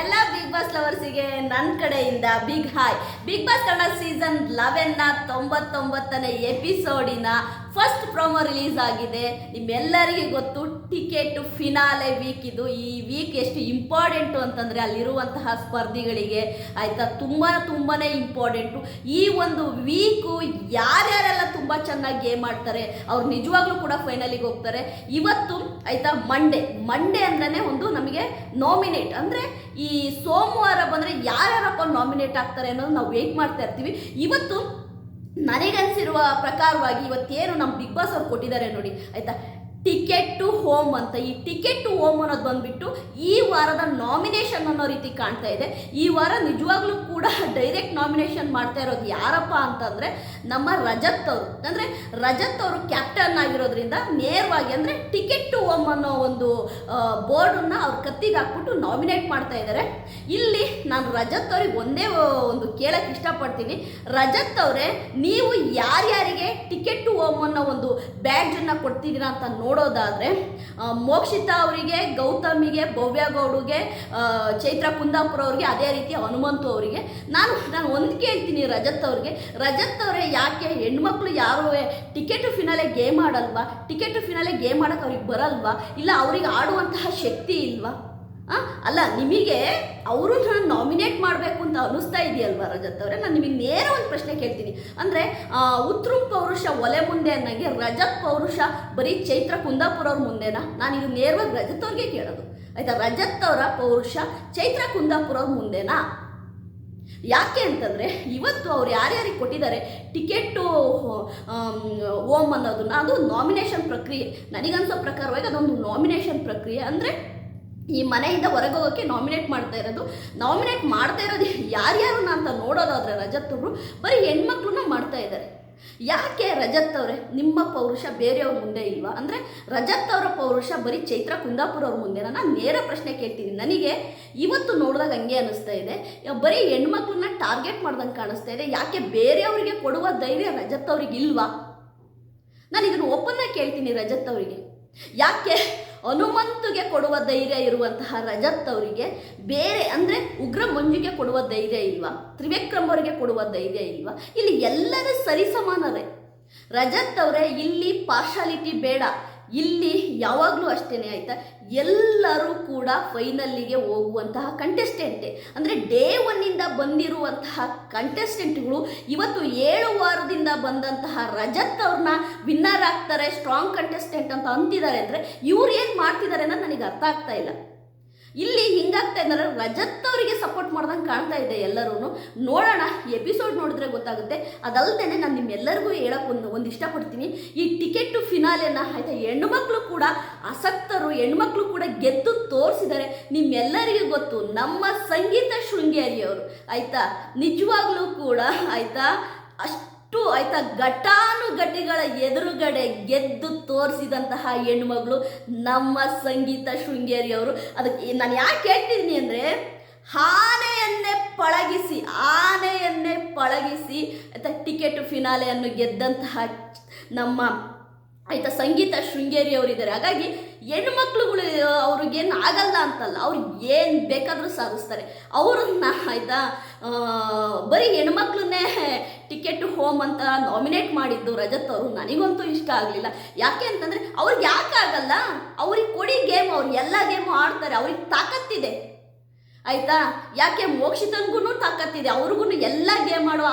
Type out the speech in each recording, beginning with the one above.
ಎಲ್ಲ big boss ಲವರ್ಸಿಗೆ ನನ್ನ ಕಡೆಯಿಂದ big hi big boss Kannada season ಲೆವೆನ್ನ ತೊಂಬತ್ತೊಂಬತ್ತನೇ ಎಪಿಸೋಡಿನ ಫಸ್ಟ್ ಪ್ರೊಮೋ ರಿಲೀಸ್ ಆಗಿದೆ. ನಿಮ್ಮೆಲ್ಲರಿಗೆ ಗೊತ್ತು ಟಿಕೆಟ್ ಫಿನಾಲೆ ವೀಕ್ ಇದು. ಈ ವೀಕ್ ಎಷ್ಟು ಇಂಪಾರ್ಟೆಂಟು ಅಂತಂದರೆ ಅಲ್ಲಿರುವಂತಹ ಸ್ಪರ್ಧಿಗಳಿಗೆ ಆಯಿತಾ, ತುಂಬ ತುಂಬಾ ಇಂಪಾರ್ಟೆಂಟು ಈ ಒಂದು ವೀಕು ಯಾರ್ಯಾರೆಲ್ಲ ತುಂಬ ಚೆನ್ನಾಗಿ ಗೇಮ್ ಆಡ್ತಾರೆ, ಅವ್ರು ನಿಜವಾಗ್ಲೂ ಕೂಡ ಫೈನಲಿಗೆ ಹೋಗ್ತಾರೆ. ಇವತ್ತು ಆಯಿತಾ ಮಂಡೇ ಮಂಡೇ ಅಂದ್ರೆ ಒಂದು ನಮಗೆ ನಾಮಿನೇಟ್ ಅಂದರೆ ಈ ಸೋಮವಾರ ಬಂದರೆ ಯಾರ್ಯಾರಪ್ಪ ನಾಮಿನೇಟ್ ಆಗ್ತಾರೆ ಅನ್ನೋದು ನಾವು ವೆಯ್ಟ್ ಮಾಡ್ತಾ ಇರ್ತೀವಿ. ಇವತ್ತು ನನಗನ್ಸಿರುವ ಪ್ರಕಾರವಾಗಿ ಇವತ್ತೇನು ನಮ್ಮ ಬಿಗ್ ಬಾಸ್ ಅವ್ರು ಕೊಟ್ಟಿದ್ದಾರೆ ನೋಡಿ. ಆಯಿತಾ ಟಿಕೆಟ್ ಟು ಹೋಮ್ ಅಂತ. ಈ ಟಿಕೆಟ್ ಟು ಹೋಮ್ ಅನ್ನೋದು ಬಂದ್ಬಿಟ್ಟು ಈ ವಾರದ ನಾಮಿನೇಷನ್ ಅನ್ನೋ ರೀತಿ ಕಾಣ್ತಾ ಇದೆ. ಈ ವಾರ ನಿಜವಾಗ್ಲೂ ಕೂಡ ಡೈರೆಕ್ಟ್ ನಾಮಿನೇಷನ್ ಮಾಡ್ತಾ ಇರೋದು ಯಾರಪ್ಪ ಅಂತಂದರೆ ನಮ್ಮ ರಜತ್ ಅವರು. ಅಂದರೆ ರಜತ್ ಅವರು ಕ್ಯಾಪ್ಟನ್ ಆಗಿರೋದ್ರಿಂದ ನೇರವಾಗಿ ಅಂದರೆ ಟಿಕೆಟ್ ಟು ಹೋಮ್ ಅನ್ನೋ ಒಂದು ಬೋರ್ಡನ್ನು ಅವ್ರ ಕತ್ತಿಗೆ ಹಾಕ್ಬಿಟ್ಟು ನಾಮಿನೇಟ್ ಮಾಡ್ತಾ ಇದ್ದಾರೆ ಇಲ್ಲಿ ನಾನು ರಜತ್ ಅವ್ರಿಗೆ ಒಂದೇ ಒಂದು ಕೇಳಕ್ಕೆ ಇಷ್ಟಪಡ್ತೀನಿ. ರಜತ್ ಅವರೇ, ನೀವು ಯಾರ್ಯಾರಿಗೆ ಟಿಕೆಟ್ ಟು ಹೋಮ್ ಅನ್ನೋ ಒಂದು ಬ್ಯಾಡ್ಜನ್ನು ಕೊಡ್ತಿದ್ದೀರಾ ಅಂತ ನೋಡೋದಾದರೆ ಮೋಕ್ಷಿತಾ ಅವರಿಗೆ ಗೌತಮಿಗೆ ಭವ್ಯ ಗೌಡಿಗೆ ಆ, ಚೈತ್ರ ಕುಂದಾಪುರ ಅವ್ರಿಗೆ ಅದೇ ರೀತಿ ಹನುಮಂತು ಅವರಿಗೆ. ನಾನು ನಾನು ಒಂದು ಕೇಳ್ತೀನಿ ರಜತ್ ಅವ್ರಿಗೆ. ರಜತ್ ಅವರೇ ಯಾಕೆ ಹೆಣ್ಮಕ್ಳು ಯಾರು ಟಿಕೆಟ್ ಫಿನಾಲೆ ಗೇಮ್ ಆಡಲ್ವಾ? ಟಿಕೆಟ್ ಫಿನಾಲೆ ಗೇಮ್ ಆಡೋಕೆ ಅವ್ರಿಗೆ ಬರಲ್ವಾ? ಇಲ್ಲ ಅವ್ರಿಗೆ ಆಡುವಂತಹ ಶಕ್ತಿ ಇಲ್ವಾ? ಅಲ್ಲ, ನಿಮಗೆ ಅವರು ನಾನು ನಾಮಿನೇಟ್ ಮಾಡಬೇಕು ಅಂತ ಅನ್ನಿಸ್ತಾ ಇದೆಯಲ್ವ ರಜತ್ ಅವರೇ? ನಾನು ನಿಮಗೆ ನೇರ ಒಂದು ಪ್ರಶ್ನೆ ಕೇಳ್ತೀನಿ. ಅಂದರೆ ಉತ್ರುಂ ಪೌರುಷ ಒಲೆ ಮುಂದೆ ಅನ್ನಂಗೆ ರಜತ್ ಪೌರುಷ ಬರೀ ಚೈತ್ರ ಕುಂದಾಪುರ ಅವ್ರ ಮುಂದೆನಾ? ನಾನು ಇದು ನೇರವಾಗಿ ರಜತ್ ಅವ್ರಿಗೆ ಕೇಳೋದು. ಆಯಿತಾ? ರಜತ್ ಅವರ ಪೌರುಷ ಚೈತ್ರ ಕುಂದಾಪುರ ಅವ್ರ ಮುಂದೆನಾ? ಯಾಕೆ ಅಂತಂದರೆ, ಇವತ್ತು ಅವ್ರು ಯಾರ್ಯಾರಿಗೆ ಕೊಟ್ಟಿದ್ದಾರೆ? ಟಿಕೆಟು ಓಮ್ ಅನ್ನೋದನ್ನ, ಅದು ನಾಮಿನೇಷನ್ ಪ್ರಕ್ರಿಯೆ. ನನಗನ್ಸೋ ಪ್ರಕಾರವಾಗಿ ಅದೊಂದು ನಾಮಿನೇಷನ್ ಪ್ರಕ್ರಿಯೆ. ಅಂದರೆ ಈ ಮನೆಯಿಂದ ಹೊರಗೆ ಹೋಗೋಕ್ಕೆ ನಾಮಿನೇಟ್ ಮಾಡ್ತಾ ಇರೋದು. ನಾಮಿನೇಟ್ ಮಾಡ್ತಾ ಇರೋದು ಯಾರ್ಯಾರನ್ನ ಅಂತ ನೋಡೋದಾದ್ರೆ ರಜತ್ ಅವರು, ಬರೀ ಹೆಣ್ಮಕ್ಳನ್ನ ಮಾಡ್ತಾ ಇದ್ದಾರೆ ಯಾಕೆ ರಜತ್ ಅವರೇ? ನಿಮ್ಮ ಪೌರುಷ ಬೇರೆಯವ್ರ ಮುಂದೆ ಇಲ್ವಾ? ಅಂದರೆ ರಜತ್ ಅವರ ಪೌರುಷ ಬರೀ ಚೈತ್ರ ಕುಂದಾಪುರ ಅವ್ರ ಮುಂದೆ ನಾನು ನೇರ ಪ್ರಶ್ನೆ ಕೇಳ್ತೀನಿ ನನಗೆ ಇವತ್ತು ನೋಡಿದಾಗ ಹಂಗೆ ಅನಿಸ್ತಾ ಇದೆ. ಬರೀ ಹೆಣ್ಮಕ್ಳನ್ನ ಟಾರ್ಗೆಟ್ ಮಾಡ್ದಂಗೆ ಕಾಣಿಸ್ತಾ ಇದೆ. ಯಾಕೆ ಬೇರೆಯವರಿಗೆ ಕೊಡುವ ಧೈರ್ಯ ರಜತ್ ಅವ್ರಿಗೆ ಇಲ್ವಾ? ನಾನು ಇದನ್ನು ಓಪನ್ನಾಗಿ ಕೇಳ್ತೀನಿ ರಜತ್ ಅವರಿಗೆ. ಯಾಕೆ ಹನುಮಂತುಗೆ ಕೊಡುವ ಧೈರ್ಯ ಇರುವಂತಹ ರಜತ್ ಅವರಿಗೆ ಬೇರೆ ಅಂದರೆ ಉಗ್ರ ಮಂಜುಗೆ ಕೊಡುವ ಧೈರ್ಯ ಇಲ್ವಾ? ತ್ರಿವಿಕ್ರಮ್ ಅವರಿಗೆ ಕೊಡುವ ಧೈರ್ಯ ಇಲ್ವಾ? ಇಲ್ಲಿ ಎಲ್ಲರೂ ಸರಿಸಮಾನರೇ ರಜತ್ ಅವರೇ, ಇಲ್ಲಿ ಪಾರ್ಶಾಲಿಟಿ ಬೇಡ. ಇಲ್ಲಿ ಯಾವಾಗಲೂ ಅಷ್ಟೇ ಆಯಿತಾ? ಎಲ್ಲರೂ ಕೂಡ ಫೈನಲ್ಲಿಗೆ ಹೋಗುವಂತಹ ಕಂಟೆಸ್ಟೆಂಟೆ ಅಂದರೆ ಡೇ ಒನ್ನಿಂದ ಬಂದಿರುವಂತಹ ಕಂಟೆಸ್ಟೆಂಟ್ಗಳು ಇವತ್ತು ಏಳು ವಾರದಿಂದ ಬಂದಂತಹ ರಜತ್ ಅವ್ರನ್ನ ವಿನ್ನರ್ ಆಗ್ತಾರೆ ಸ್ಟ್ರಾಂಗ್ ಕಂಟೆಸ್ಟೆಂಟ್ ಅಂತ ಅಂತಿದ್ದಾರೆ ಅಂದರೆ ಇವ್ರು ಏನು ಮಾಡ್ತಿದ್ದಾರೆ ಅನ್ನೋದು ನನಗೆ ಅರ್ಥ ಆಗ್ತಾ ಇಲ್ಲ. ಇಲ್ಲಿ ಹಿಂಗಾಗ್ತಾ ಇದ್ದಾರೆ. ರಜತ್ ಅವರಿಗೆ ಸಪೋರ್ಟ್ ಮಾಡ್ದಂಗೆ ಕಾಣ್ತಾ ಇದೆ ಎಲ್ಲರೂ ನೋಡೋಣ ಎಪಿಸೋಡ್ ನೋಡಿದ್ರೆ ಗೊತ್ತಾಗುತ್ತೆ. ಅದಲ್ಲದೆ ನಾನು ನಿಮ್ಮೆಲ್ಲರಿಗೂ ಹೇಳಕ್ಕೆ ಒಂದು ಒಂದು ಇಷ್ಟಪಡ್ತೀನಿ. ಈ ಟಿಕೆಟ್ ಫಿನಾಲೆನ ಆಯಿತಾ ಹೆಣ್ಮಕ್ಳು ಕೂಡ ಆಸಕ್ತರು ಹೆಣ್ಮಕ್ಳು ಕೂಡ ಗೆದ್ದು ತೋರಿಸಿದ್ದಾರೆ. ನಿಮ್ಮೆಲ್ಲರಿಗೂ ಗೊತ್ತು, ನಮ್ಮ ಸಂಗೀತ ಶೃಂಗೇರಿಯವರು. ಆಯಿತಾ? ನಿಜವಾಗ್ಲೂ ಕೂಡ, ಆಯಿತಾ? ಅಷ್ಟು ಆಯ್ತಾ ಘಟಾನುಘಟಿಗಳ ಎದುರುಗಡೆ ಗೆದ್ದು ತೋರಿಸಿದಂತಹ ಹೆಣ್ಮಗಳು ನಮ್ಮ ಸಂಗೀತ ಶೃಂಗೇರಿಯವರು. ಅದಕ್ಕೆ ನಾನು ಯಾಕೆ ಹೇಳ್ತಿದ್ದೀನಿ ಅಂದರೆ, ಆನೆಯನ್ನೇ ಪಳಗಿಸಿ ಆನೆಯನ್ನೇ ಪಳಗಿಸಿ, ಆಯ್ತಾ ಟಿಕೆಟ್ ಫಿನಾಲೆಯನ್ನು ಗೆದ್ದಂತಹ ನಮ್ಮ ಆಯ್ತಾ, ಸಂಗೀತ ಶೃಂಗೇರಿ ಅವರಿದ್ದಾರೆ. ಹಾಗಾಗಿ ಹೆಣ್ಮಕ್ಳುಗಳು ಅವ್ರಿಗೇನು ಆಗಲ್ಲ ಅಂತಲ್ಲ ಅವ್ರಿಗೆ ಏನು ಬೇಕಾದರೂ ಸಾಧಿಸ್ತಾರೆ. ಅವ್ರನ್ನ ಆಯಿತಾ ಬರೀ ಹೆಣ್ಮಕ್ಳನ್ನೇ ಟಿಕೆಟ್ ಹೋಮ್ ಅಂತ ನಾಮಿನೇಟ್ ಮಾಡಿದ್ದು ರಜತ್ ಅವರು, ನನಗಂತೂ ಇಷ್ಟ ಆಗಲಿಲ್ಲ. ಯಾಕೆ ಅಂತಂದರೆ, ಅವ್ರಿಗೆ ಯಾಕೆ ಆಗಲ್ಲ? ಅವ್ರಿಗೆ ಕೊಡಿ ಗೇಮ್, ಅವ್ರು ಎಲ್ಲ ಗೇಮು ಆಡ್ತಾರೆ, ಅವ್ರಿಗೆ ತಾಕತ್ತಿದೆ. ಆಯ್ತಾ? ಯಾಕೆ ಮೋಕ್ಷಿತನ್ಗೂ ತಾಕತ್ತಿದೆ? ಅವ್ರಿಗೂ ಎಲ್ಲ ಗೇಮ್ ಆಡೋ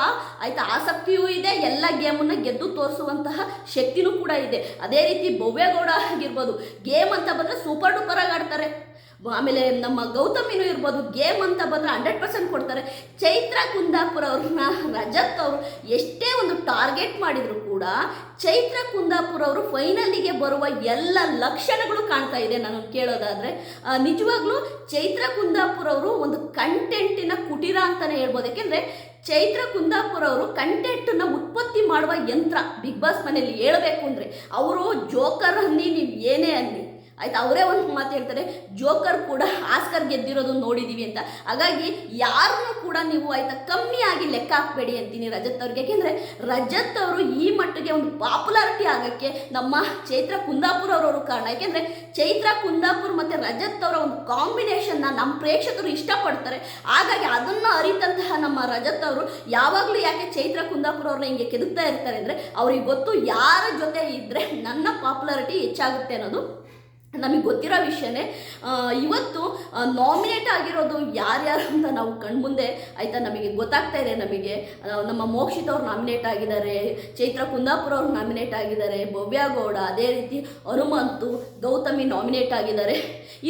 ಆಯ್ತಾ, ಆಸಕ್ತಿಯೂ ಇದೆ, ಎಲ್ಲ ಗೇಮನ್ನು ಗೆದ್ದು ತೋರಿಸುವಂತಹ ಶಕ್ತಿನೂ ಕೂಡ ಇದೆ. ಅದೇ ರೀತಿ ಭವ್ಯಗೌಡ ಆಗಿರ್ಬೋದು. ಗೇಮ್ ಅಂತ ಬಂದರೆ ಸೂಪರ್ ಡೂಪರ್ ಆಗಿ ಆಡ್ತಾರೆ. ಆಮೇಲೆ ನಮ್ಮ ಗೌತಮಿನೂ ಇರ್ಬೋದು, ಗೇಮ್ ಅಂತ ಬಂದರೆ ಹಂಡ್ರೆಡ್ ಪರ್ಸೆಂಟ್ ಕೊಡ್ತಾರೆ. ಚೈತ್ರ ಕುಂದಾಪುರ ಅವ್ರನ್ನ ರಜತ್ ಅವರು ಎಷ್ಟೇ ಟಾರ್ಗೆಟ್ ಮಾಡಿದರೂ ಕೂಡ ಚೈತ್ರ ಕುಂದಾಪುರ ಅವರು ಫೈನಲಿಗೆ ಬರುವ ಎಲ್ಲ ಲಕ್ಷಣಗಳು ಕಾಣ್ತಾ ಇದೆ ನಾನು ಕೇಳೋದಾದರೆ. ನಿಜವಾಗ್ಲೂ ಚೈತ್ರ ಕುಂದಾಪುರ ಅವರು ಒಂದು ಕಂಟೆಂಟಿನ ಕುಟೀರ ಅಂತಲೇ ಹೇಳ್ಬೋದು. ಯಾಕೆಂದರೆ ಚೈತ್ರ ಕುಂದಾಪುರ ಅವರು ಕಂಟೆಂಟನ್ನು ಉತ್ಪತ್ತಿ ಮಾಡುವ ಯಂತ್ರ ಬಿಗ್ ಬಾಸ್ ಮನೆಯಲ್ಲಿ ಹೇಳಬೇಕು ಅಂದರೆ, ಅವರು ಜೋಕರ್ ಅನ್ನಿ, ನೀವು ಏನೇ ಅನ್ನಿ ಆಯ್ತಾ, ಅವರೇ ಒಂದು ಮಾತು ಹೇಳ್ತಾರೆ ಜೋಕರ್ ಕೂಡ ಆಸ್ಕರ್ ಗೆದ್ದಿರೋದು ನೋಡಿದೀವಿ ಅಂತ. ಹಾಗಾಗಿ ಯಾರನ್ನು ಕೂಡ ನೀವು ಆಯ್ತಾ ಕಮ್ಮಿಯಾಗಿ ಲೆಕ್ಕ ಹಾಕಬೇಡಿ ಅಂತೀನಿ ರಜತ್ ಅವ್ರಿಗೆ. ಯಾಕೆಂದ್ರೆ ರಜತ್ ಅವರು ಈ ಮಟ್ಟಿಗೆ ಒಂದು ಪಾಪ್ಯುಲಾರಿಟಿ ಆಗಕ್ಕೆ ನಮ್ಮ ಚೈತ್ರ ಕುಂದಾಪುರ ಅವರವರು ಕಾರಣ. ಯಾಕೆಂದ್ರೆ ಚೈತ್ರ ಕುಂದಾಪುರ್ ಮತ್ತೆ ರಜತ್ ಅವರ ಒಂದು ಕಾಂಬಿನೇಷನ್ನ ನಮ್ಮ ಪ್ರೇಕ್ಷಕರು ಇಷ್ಟಪಡ್ತಾರೆ. ಹಾಗಾಗಿ ಅದನ್ನ ಅರಿತಂತಹ ನಮ್ಮ ರಜತ್ ಅವರು ಯಾವಾಗಲೂ ಯಾಕೆ ಚೈತ್ರ ಕುಂದಾಪುರ ಅವ್ರನ್ನ ಹಿಂಗೆ ಕೆದುತ್ತಾ ಇರ್ತಾರೆ ಅಂದರೆ, ಅವ್ರಿಗೆ ಗೊತ್ತು ಯಾರ ಜೊತೆ ಇದ್ದರೆ ನನ್ನ ಪಾಪ್ಯುಲಾರಿಟಿ ಹೆಚ್ಚಾಗುತ್ತೆ ಅನ್ನೋದು ನಮಗೆ ಗೊತ್ತಿರೋ ವಿಷಯನೇ ಇವತ್ತು ನಾಮಿನೇಟ್ ಆಗಿರೋದು ಯಾರ್ಯಾರು ಅಂತ ನಾವು ಕಣ್ಮುಂದೆ ಆಯಿತಾ ನಮಗೆ ಗೊತ್ತಾಗ್ತಾ ಇದೆ ನಮಗೆ. ನಮ್ಮ ಮೋಕ್ಷಿತ್ ಅವ್ರು ನಾಮಿನೇಟ್ ಆಗಿದ್ದಾರೆ, ಚೈತ್ರ ಕುಂದಾಪುರ ಅವ್ರು ನಾಮಿನೇಟ್ ಆಗಿದ್ದಾರೆ, ಭವ್ಯ ಗೌಡ, ಅದೇ ರೀತಿ ಹನುಮಂತು ಗೌತಮಿ ನಾಮಿನೇಟ್ ಆಗಿದ್ದಾರೆ.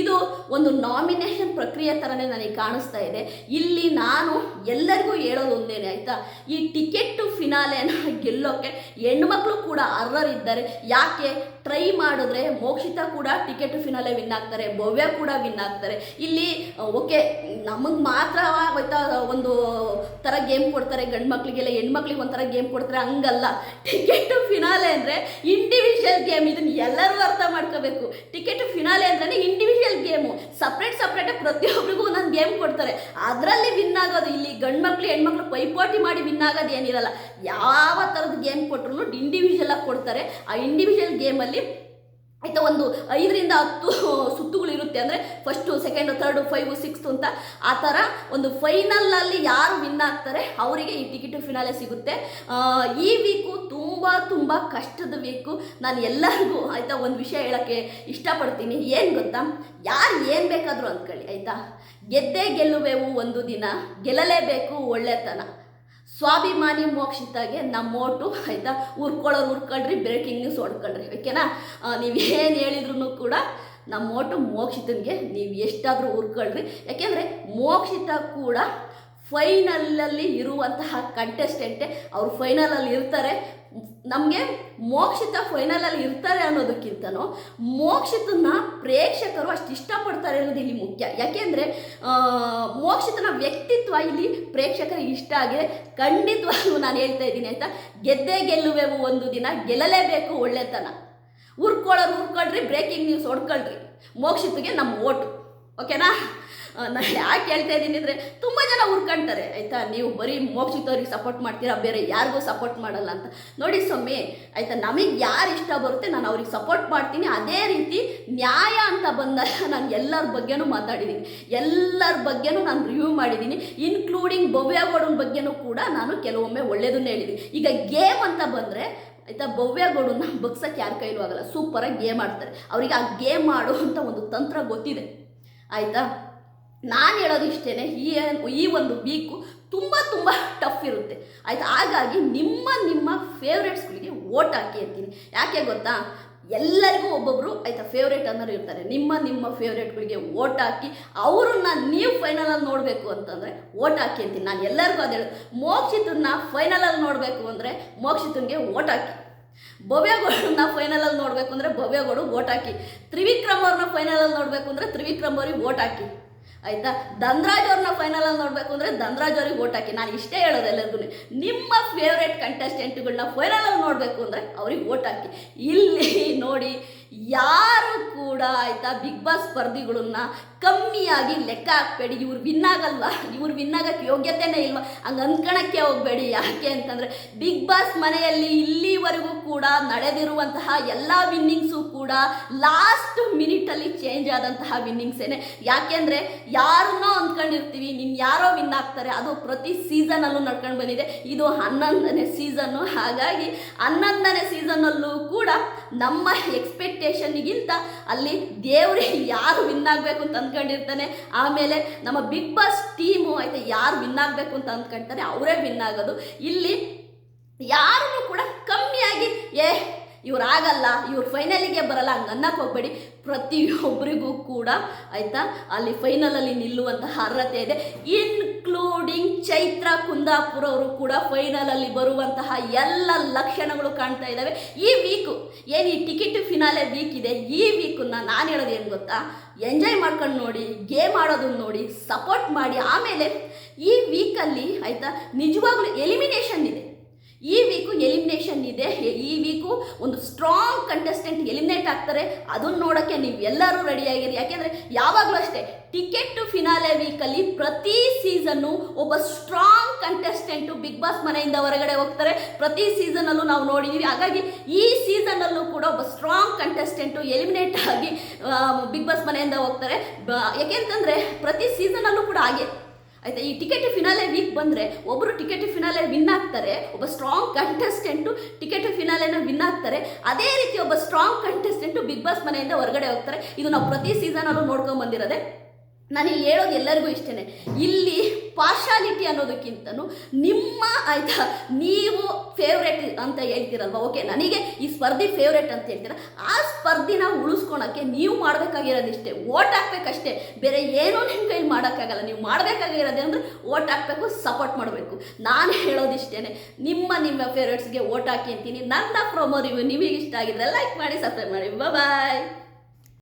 ಇದು ಒಂದು ನಾಮಿನೇಷನ್ ಪ್ರಕ್ರಿಯೆ ಥರನೇ ನನಗೆ ಕಾಣಿಸ್ತಾ ಇದೆ. ಇಲ್ಲಿ ನಾನು ಎಲ್ಲರಿಗೂ ಹೇಳೋದು ಒಂದೇನೆ, ಆಯಿತಾ? ಈ ಟಿಕೆಟ್ ಫಿನಾಲೆನ ಗೆಲ್ಲೋಕೆ ಹೆಣ್ಮಕ್ಳು ಕೂಡ ಅರ್ಹರಿದ್ದಾರೆ. ಯಾಕೆ? ಟ್ರೈ ಮಾಡಿದ್ರೆ ಮೋಕ್ಷಿತ ಕೂಡ ಟಿಕೆಟ್ ಫಿನಾಲೆ ವಿನ್ ಆಗ್ತಾರೆ, ಭವ್ಯ ಕೂಡ ವಿನ್ ಆಗ್ತಾರೆ. ಇಲ್ಲಿ ಓಕೆ ನಮಗೆ ಮಾತ್ರ ಆಯ್ತಾ ಒಂದು ಥರ ಗೇಮ್ ಕೊಡ್ತಾರೆ, ಗಂಡು ಮಕ್ಳಿಗೆಲ್ಲ ಹೆಣ್ಮಕ್ಳಿಗೆ ಒಂಥರ ಗೇಮ್ ಕೊಡ್ತಾರೆ, ಹಂಗಲ್ಲ. ಟಿಕೆಟ್ ಫಿನಾಲೆ ಅಂದರೆ ಇಂಡಿವಿಜುವಲ್ ಗೇಮ್ ಇದನ್ನು ಎಲ್ಲರೂ ಅರ್ಥ ಮಾಡ್ಕೋಬೇಕು. ಟಿಕೆಟ್ ಫಿನಾಲೆ ಅಂದ್ರೆ ಇಂಡಿವಿಜುವಲ್ ಗೇಮು ಸಪ್ರೇಟ್ ಸಪ್ರೇಟಾಗಿ ಪ್ರತಿಯೊಬ್ಬರಿಗೂ ಒಂದೊಂದು ಗೇಮ್ ಕೊಡ್ತಾರೆ. ಅದರಲ್ಲಿ ವಿನ್ ಆಗೋದು ಇಲ್ಲಿ ಗಂಡು ಮಕ್ಳು ಹೆಣ್ಮಕ್ಳು ಪೈಪೋಟಿ ಮಾಡಿ ವಿನ್ ಆಗೋದು ಏನಿರಲ್ಲ. ಯಾವ ಥರದ ಗೇಮ್ ಕೊಟ್ಟರು ಇಂಡಿವಿಜುವಲ್ ಆಗಿ ಕೊಡ್ತಾರೆ. ಆ ಇಂಡಿವಿಜುವಲ್ ಗೇಮಲ್ಲಿ ಆಯ್ತಾ, ಒಂದು ಐದರಿಂದ ಹತ್ತು ಸುತ್ತುಗಳು ಇರುತ್ತೆ ಅಂದರೆ first second third five sixth ಅಂತ ಆ ಥರ ಒಂದು ಫೈನಲಲ್ಲಿ ಯಾರು ವಿನ್ ಆಗ್ತಾರೆ ಅವರಿಗೆ ಈ ಟಿಕೆಟ್ ಫಿನಾಲೆ ಸಿಗುತ್ತೆ. ಈ ವೀಕು ತುಂಬ ತುಂಬ ಕಷ್ಟದ ವೀಕು ನಾನು ಎಲ್ಲರಿಗೂ ಆಯಿತಾ ಒಂದು ವಿಷಯ ಹೇಳೋಕ್ಕೆ ಇಷ್ಟಪಡ್ತೀನಿ. ಏನು ಗೊತ್ತಾ? ಯಾರು ಏನು ಬೇಕಾದರೂ ಅಂದ್ಕೊಳ್ಳಿ ಆಯಿತಾ? ಗೆದ್ದೇ ಗೆಲ್ಲುವೆವು ಒಂದು ದಿನ, ಗೆಲ್ಲಲೇಬೇಕು ಒಳ್ಳೆತನ. ಸ್ವಾಭಿಮಾನಿ ಮೋಕ್ಷಿತಾಗೆ ನಮ್ಮ ಓಟು ಆಯಿತಾ? ಉರ್ಕೊಳ್ಳೋರು ಉರ್ಕೊಳ್ರಿ ಬ್ರೇಕಿಂಗ್ ನ್ಯೂಸ್ ಹೊಡ್ಕೊಳ್ರಿ ಓಕೆನಾ ನೀವೇನು ಹೇಳಿದ್ರು ಕೂಡ ನಮ್ಮ ಓಟು ಮೋಕ್ಷಿತನಿಗೆ ನೀವು ಎಷ್ಟಾದರೂ ಉರ್ಕೊಳ್ರಿ. ಯಾಕೆಂದರೆ ಮೋಕ್ಷಿತ ಕೂಡ ಫೈನಲಲ್ಲಿ ಇರುವಂತಹ ಕಂಟೆಸ್ಟೆಂಟೆ ಅವರು ಫೈನಲಲ್ಲಿ ಇರ್ತಾರೆ. ನಮಗೆ ಮೋಕ್ಷಿತ ಫೈನಲಲ್ಲಿ ಇರ್ತಾರೆ ಅನ್ನೋದಕ್ಕಿಂತನೂ ಮೋಕ್ಷಿತನ ಪ್ರೇಕ್ಷಕರು ಅಷ್ಟು ಇಷ್ಟಪಡ್ತಾರೆ ಅನ್ನೋದು ಇಲ್ಲಿ ಮುಖ್ಯ. ಯಾಕೆಂದರೆ ಮೋಕ್ಷಿತನ ವ್ಯಕ್ತಿತ್ವ ಇಲ್ಲಿ ಪ್ರೇಕ್ಷಕರಿಗೆ ಇಷ್ಟ ಆಗಿದೆ ಖಂಡಿತವಾಗ್ಲೂ ನಾನು ಹೇಳ್ತಾ ಇದ್ದೀನಿ ಆಯಿತಾ? ಗೆದ್ದೇ ಗೆಲ್ಲುವೆವು ಒಂದು ದಿನ, ಗೆಲ್ಲಲೇಬೇಕು ಒಳ್ಳೆತನ. ಉರ್ಕೊಳ್ಳೋರು ಉರ್ಕೊಳ್ರಿ ಬ್ರೇಕಿಂಗ್ ನ್ಯೂಸ್ ಹೊಡ್ಕೊಳ್ರಿ. ಮೋಕ್ಷಿತಿಗೆ ನಮ್ಮ ಓಟು. ಓಕೆನಾ ನಾನು ಯಾಕೆ ಹೇಳ್ತಾ ಇದ್ದೀನಿ ಅಂದರೆ ತುಂಬ ಜನ ಉರ್ಕೊಂತಾರೆ, ಆಯಿತಾ? ನೀವು ಬರೀ ಮೋಕ್ಷಿತವ್ರಿಗೆ ಸಪೋರ್ಟ್ ಮಾಡ್ತೀರಾ, ಬೇರೆ ಯಾರಿಗೂ ಸಪೋರ್ಟ್ ಮಾಡಲ್ಲ ಅಂತ. ನೋಡಿ ಸ್ವಾಮಿ, ಆಯಿತಾ? ನಮಗೆ ಯಾರು ಇಷ್ಟ ಬರುತ್ತೆ ನಾನು ಅವ್ರಿಗೆ ಸಪೋರ್ಟ್ ಮಾಡ್ತೀನಿ. ಅದೇ ರೀತಿ ನ್ಯಾಯ ಅಂತ ಬಂದಾಗ ನಾನು ಎಲ್ಲರ ಬಗ್ಗೆನೂ ಮಾತಾಡಿದ್ದೀನಿ ಎಲ್ಲರ ಬಗ್ಗೆನೂ ನಾನು ರಿವ್ಯೂ ಮಾಡಿದ್ದೀನಿ ಇನ್ಕ್ಲೂಡಿಂಗ್ ಭವ್ಯಗೌಡನ ಬಗ್ಗೆನೂ ಕೂಡ ನಾನು ಕೆಲವೊಮ್ಮೆ ಒಳ್ಳೇದನ್ನೇ ಹೇಳಿದ್ದೀನಿ ಈಗ ಗೇಮ್ ಅಂತ ಬಂದರೆ, ಆಯಿತಾ? ಭವ್ಯಗೌಡನ್ನ ಬಗ್ಸಕ್ಕೆ ಯಾರ ಕೈಲೂ ಆಗಲ್ಲ. ಸೂಪರಾಗಿ ಗೇಮ್ ಆಡ್ತಾರೆ. ಅವರಿಗೆ ಆ ಗೇಮ್ ಆಡುವಂಥ ಒಂದು ತಂತ್ರ ಗೊತ್ತಿದೆ. ಆಯಿತಾ? ನಾನು ಹೇಳೋದು ಇಷ್ಟೇ ಈ ಈ ಒಂದು ವೀಕು ತುಂಬ ತುಂಬ ಟಫ್ ಇರುತ್ತೆ. ಆಯಿತಾ? ಹಾಗಾಗಿ ನಿಮ್ಮ ನಿಮ್ಮ ಫೇವ್ರೇಟ್ಸ್ಗಳಿಗೆ ಓಟ್ ಹಾಕಿ ಅಂತೀನಿ. ಯಾಕೆ ಗೊತ್ತಾ? ಎಲ್ಲರಿಗೂ ಒಬ್ಬೊಬ್ಬರು ಆಯಿತಾ ಫೇವ್ರೇಟ್ ಅನ್ನೋರು ಇರ್ತಾರೆ. ನಿಮ್ಮ ನಿಮ್ಮ ಫೇವ್ರೇಟ್ಗಳಿಗೆ ಓಟ್ ಹಾಕಿ ಅವ್ರನ್ನ ನೀವು ಫೈನಲಲ್ಲಿ ನೋಡಬೇಕು ಅಂತಂದರೆ ಓಟ್ ಹಾಕಿ ಅಂತೀನಿ. ನಾನು ಎಲ್ಲರಿಗೂ ಅದು ಹೇಳೋದು. ಮೋಕ್ಷಿತನ್ನ ಫೈನಲಲ್ಲಿ ನೋಡಬೇಕು ಅಂದರೆ ಮೋಕ್ಷಿತನಿಗೆ ಓಟ್ ಹಾಕಿ. ಭವ್ಯಗೌಡನ್ನ ಫೈನಲಲ್ಲಿ ನೋಡಬೇಕು ಅಂದರೆ ಭವ್ಯಗೌಡ ಓಟ್ ಹಾಕಿ. ತ್ರಿವಿಕ್ರಮ್ ಅವ್ರನ್ನ ಫೈನಲಲ್ಲಿ ನೋಡಬೇಕು ಅಂದರೆ ತ್ರಿವಿಕ್ರಮ್ ಅವ್ರಿಗೆ ಓಟ್ ಹಾಕಿ. ಆಯಿತಾ? ಧನ್ರಾಜ್ ಅವ್ರನ್ನ ಫೈನಲಲ್ಲಿ ನೋಡಬೇಕು ಅಂದರೆ ಧನ್ರಾಜ್ ಅವ್ರಿಗೆ ಓಟ್ ಹಾಕಿ. ನಾನು ಇಷ್ಟೇ ಹೇಳೋದು ಎಲ್ಲರಿಗೂ ನಿಮ್ಮ ಫೇವ್ರೇಟ್ ಕಂಟೆಸ್ಟೆಂಟ್ಗಳನ್ನ ಫೈನಲಲ್ಲಿ ನೋಡಬೇಕು ಅಂದರೆ ಅವ್ರಿಗೆ ಓಟ್ ಹಾಕಿ. ಇಲ್ಲಿ ನೋಡಿ ಯಾರು ಕೂಡ ಆಯಿತಾ ಬಿಗ್ ಬಾಸ್ ಸ್ಪರ್ಧಿಗಳನ್ನ ಕಮ್ಮಿಯಾಗಿ ಲೆಕ್ಕ ಹಾಕ್ಬೇಡಿ. ಇವ್ರು ವಿನ್ ಆಗಲ್ವಾ ಇವ್ರು ವಿನ್ ಆಗಕ್ಕೆ ಯೋಗ್ಯತೆನೇ ಇಲ್ವಾ? ಹಂಗೆ ಅನ್ಕಣಕ್ಕೆ ಹೋಗಬೇಡಿ. ಯಾಕೆ ಅಂತಂದರೆ ಬಿಗ್ ಬಾಸ್ ಮನೆಯಲ್ಲಿ ಇಲ್ಲಿವರೆಗೂ ಕೂಡ ನಡೆದಿರುವಂತಹ ಎಲ್ಲ ವಿನ್ನಿಂಗ್ಸು ಕೂಡ ಲಾಸ್ಟ್ ಮಿನಿಟಲ್ಲಿ ಚೇಂಜ್ ಆದಂತಹ ವಿನ್ನಿಂಗ್ಸೇನೆ ಯಾಕೆಂದರೆ ಯಾರನ್ನೋ ಅಂದ್ಕೊಂಡಿರ್ತೀವಿ, ನೀನು ಯಾರೋ ವಿನ್ ಆಗ್ತಾರೆ, ಅದು ಪ್ರತಿ ಸೀಸನಲ್ಲೂ ನಡ್ಕೊಂಡು ಬಂದಿದೆ. ಇದು ಹನ್ನೊಂದನೇ ಸೀಸನ್ನು ಹಾಗಾಗಿ ಹನ್ನೊಂದನೇ ಸೀಸನಲ್ಲೂ ಕೂಡ ನಮ್ಮ ಎಕ್ಸ್ಪೆಕ್ಟೇಷನ್ಗಿಂತ ಅಲ್ಲಿ ದೇವ್ರಿಗೆ ಯಾರು ವಿನ್ ಆಗಬೇಕು ಅಂತ ಅಂದ್ಕೊಂಡಿರ್ತಾನೆ ಆಮೇಲೆ ನಮ್ಮ ಬಿಗ್ ಬಾಸ್ ಟೀಮು ಐತೆ ಯಾರು ವಿನ್ ಆಗಬೇಕು ಅಂತ ಅಂದ್ಕೊಳ್ತಾರೆ ಅವರೇ ವಿನ್ ಆಗೋದು. ಇಲ್ಲಿ ಯಾರನ್ನು ಕೂಡ ಕಮ್ಮಿಯಾಗಿ, ಏ ಇವ್ರು ಆಗಲ್ಲ, ಇವ್ರು ಫೈನಲಿಗೆ ಬರಲ್ಲ ಹಂಗೆ ಅನ್ನಕ್ಕೆ ಹೋಗ್ಬೇಡಿ. ಪ್ರತಿಯೊಬ್ಬರಿಗೂ ಕೂಡ ಆಯಿತಾ? ಅಲ್ಲಿ ಫೈನಲಲ್ಲಿ ನಿಲ್ಲುವಂತಹ ಅರ್ಹತೆ ಇದೆ. ಇನ್ಕ್ಲೂಡಿಂಗ್ ಚೈತ್ರ, ಕುಂದಾಪುರ ಅವರು ಕೂಡ ಫೈನಲಲ್ಲಿ ಬರುವಂತಹ ಎಲ್ಲ ಲಕ್ಷಣಗಳು ಕಾಣ್ತಾ ಇದ್ದಾವೆ ಈ ವೀಕು ಏನು ಈ ಟಿಕೆಟ್ ಫಿನಾಲೆ ವೀಕ್ ಇದೆ? ಈ ವೀಕನ್ನ ನಾನು ಹೇಳೋದು ಏನು ಗೊತ್ತಾ? ಎಂಜಾಯ್ ಮಾಡ್ಕೊಂಡು ನೋಡಿ ಗೇಮ್ ಆಡೋದನ್ನ ನೋಡಿ ಸಪೋರ್ಟ್ ಮಾಡಿ, ಆಮೇಲೆ ಈ ವೀಕಲ್ಲಿ ಆಯಿತಾ? ನಿಜವಾಗ್ಲೂ ಎಲಿಮಿನೇಷನ್ ಇದೆ. ಈ ವೀಕು ಎಲಿಮಿನೇಷನ್ ಇದೆ. ಈ ವೀಕು ಒಂದು ಸ್ಟ್ರಾಂಗ್ ಕಂಟೆಸ್ಟೆಂಟ್ ಎಲಿಮಿನೇಟ್ ಆಗ್ತಾರೆ. ಅದನ್ನ ನೋಡೋಕ್ಕೆ ನೀವು ಎಲ್ಲರೂ ರೆಡಿಯಾಗಿರಿ ಯಾಕೆಂದರೆ ಯಾವಾಗಲೂ ಅಷ್ಟೇ ಟಿಕೆಟ್ ಟು ಫಿನಾಲೆ ವೀಕಲ್ಲಿ ಪ್ರತಿ ಸೀಸನ್ನು ಒಬ್ಬ ಸ್ಟ್ರಾಂಗ್ ಕಂಟೆಸ್ಟೆಂಟು ಬಿಗ್ ಬಾಸ್ ಮನೆಯಿಂದ ಹೊರಗಡೆ ಹೋಗ್ತಾರೆ. ಪ್ರತಿ ಸೀಸನಲ್ಲೂ ನಾವು ನೋಡಿದ್ದೀವಿ ಹಾಗಾಗಿ ಈ ಸೀಸನಲ್ಲೂ ಕೂಡ ಒಬ್ಬ ಸ್ಟ್ರಾಂಗ್ ಕಂಟೆಸ್ಟೆಂಟು ಎಲಿಮಿನೇಟ್ ಆಗಿ ಬಿಗ್ ಬಾಸ್ ಮನೆಯಿಂದ ಹೋಗ್ತಾರೆ. ಯಾಕೆಂತಂದರೆ ಪ್ರತಿ ಸೀಸನಲ್ಲೂ ಕೂಡ ಹಾಗೆ. ಆಯ್ತಾ? ಈ ಟಿಕೆಟ್ ಫಿನಾಲೆ ವೀಕ್ ಬಂದರೆ ಒಬ್ಬರು ಟಿಕೆಟ್ ಫಿನಾಲೆ ವಿನ್ ಆಗ್ತಾರೆ, ಒಬ್ಬ ಸ್ಟ್ರಾಂಗ್ ಕಂಟೆಸ್ಟೆಂಟು ಟಿಕೆಟ್ ಫಿನಾಲೆನ ವಿನ್ ಆಗ್ತಾರೆ. ಅದೇ ರೀತಿ ಒಬ್ಬ ಸ್ಟ್ರಾಂಗ್ ಕಂಟೆಸ್ಟೆಂಟು ಬಿಗ್ ಬಾಸ್ ಮನೆಯಿಂದ ಹೊರಗಡೆ ಹೋಗ್ತಾರೆ. ಇದು ನಾವು ಪ್ರತಿ ಸೀಸನಲ್ಲೂ ನೋಡ್ಕೊಂಡು ಬಂದಿರೋದೆ. ನಾನು ಇಲ್ಲಿ ಹೇಳೋದು ಎಲ್ಲರಿಗೂ ಇಷ್ಟೇ ಇಲ್ಲಿ ಪಾರ್ಶಾಲಿಟಿ ಅನ್ನೋದಕ್ಕಿಂತನೂ ನಿಮ್ಮ, ಆಯಿತಾ, ನೀವು ಫೇವ್ರೇಟ್ ಅಂತ ಹೇಳ್ತೀರಲ್ವ? ಓಕೆ ನನಗೆ ಈ ಸ್ಪರ್ಧಿ ಫೇವ್ರೇಟ್ ಅಂತ ಹೇಳ್ತೀರ? ಆ ಸ್ಪರ್ಧಿನ ಉಳಿಸ್ಕೊಳಕ್ಕೆ ನೀವು ಮಾಡಬೇಕಾಗಿರೋದಿಷ್ಟೇ. ಓಟ್ ಹಾಕ್ಬೇಕಷ್ಟೇ. ಬೇರೆ ಏನೂ ನಿಮ್ಮ ಕೈಲಿ ಮಾಡೋಕ್ಕಾಗಲ್ಲ. ನೀವು ಮಾಡಬೇಕಾಗಿರೋದೇ ಅಂದರೆ ಓಟ್ ಹಾಕಬೇಕು ಸಪೋರ್ಟ್ ಮಾಡಬೇಕು. ನಾನು ಹೇಳೋದಿಷ್ಟೇ ನಿಮ್ಮ ನಿಮ್ಮ ಫೇವ್ರೇಟ್ಸ್ಗೆ ಓಟ್ ಹಾಕಿ ಅಂತೀನಿ. ನನ್ನ ಪ್ರೊಮೋ ರಿವ್ಯೂ ನಿಮಗೆ ಇಷ್ಟ ಆಗಿದ್ರೆ ಲೈಕ್ ಮಾಡಿ ಸಬ್ಸ್ಕ್ರೈಬ್ ಮಾಡಿ. ಬಾಯ್